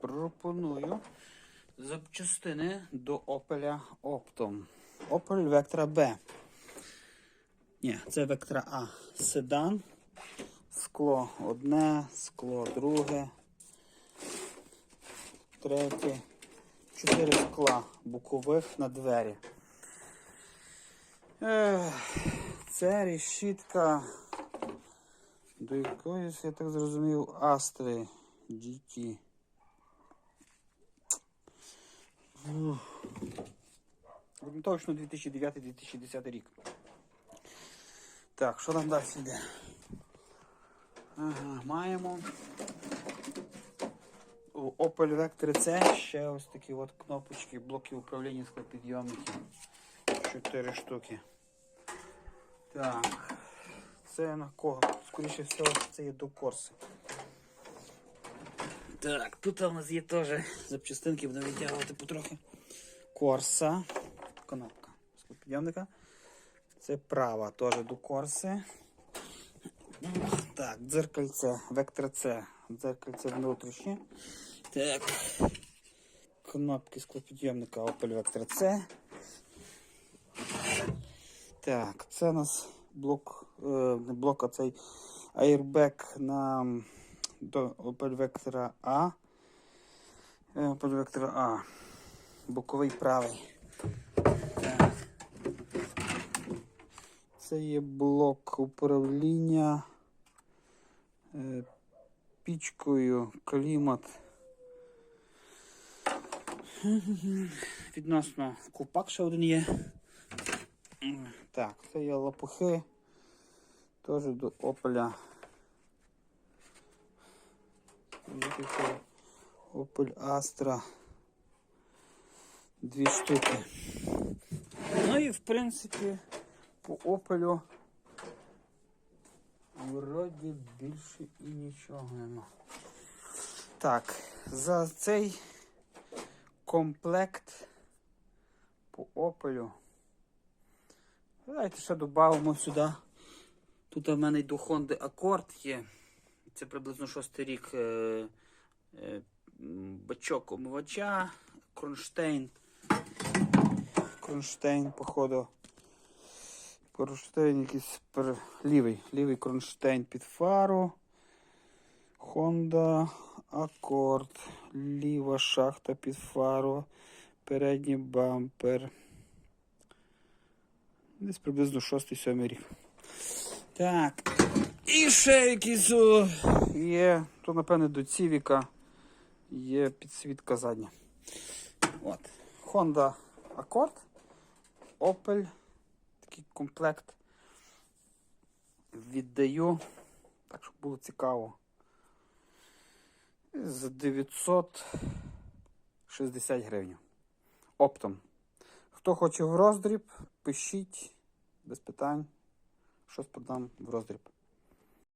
пропоную запчастини до Opel Optum. Opel Vectra B. Ні, це Vectra A. Седан. Скло одне, скло друге, третє. Чотири скла бокових на двері. Це решітка до якоїсь, я так зрозумів, Астри GT. Точно 2009-2010 рік. Так, що там далі йде? Ага, маємо у Opel Vectra C ще ось такі от кнопочки, блоки управління склопідйомників. Чотири штуки. Так. Це на кого? Скоріше всього, це є до корси. Так, тут у нас є теж запчастинки, будемо витягувати потрохи. Корса. Кнопка склопідйомника. Це права теж до корси. Так, дзеркальце, вектор С. Дзеркальце внутрішнє. Так. Кнопки склопідйомника Opel Vectra C. Так, це у нас блок, не блок, а цей airbag на до Opel Vectra A. Е, Opel Vectra A. Боковий правий. Так. Це є блок управління е, пічкою, клімат. Відносно купак ще один є. Так, це є лопухи. Теж до Опеля. Opel Astra. Дві штуки. Ну і в принципі по Opel вроді більше і нічого нема. Так, за цей комплект по Opel. Давайте ще додамо сюди. Тут у мене й до Honda Accord є. Це приблизно шостий рік е, е, бачок омивача, кронштейн. Кронштейн, походу. Кронштейн якийсь пер... лівий. Лівий кронштейн під фару. Honda Accord. Ліва шахта під фару. Передній бампер. Десь приблизно 6-7 рік. Так. І ще якісь є. То, напевне, до Цівіка є підсвітка задня. От. Honda Accord. Opel. Комплект. Віддаю. Так, щоб було цікаво. За 960 гривень. Оптом. Хто хоче в роздріб, пишіть без питань. Щось подам в роздріб.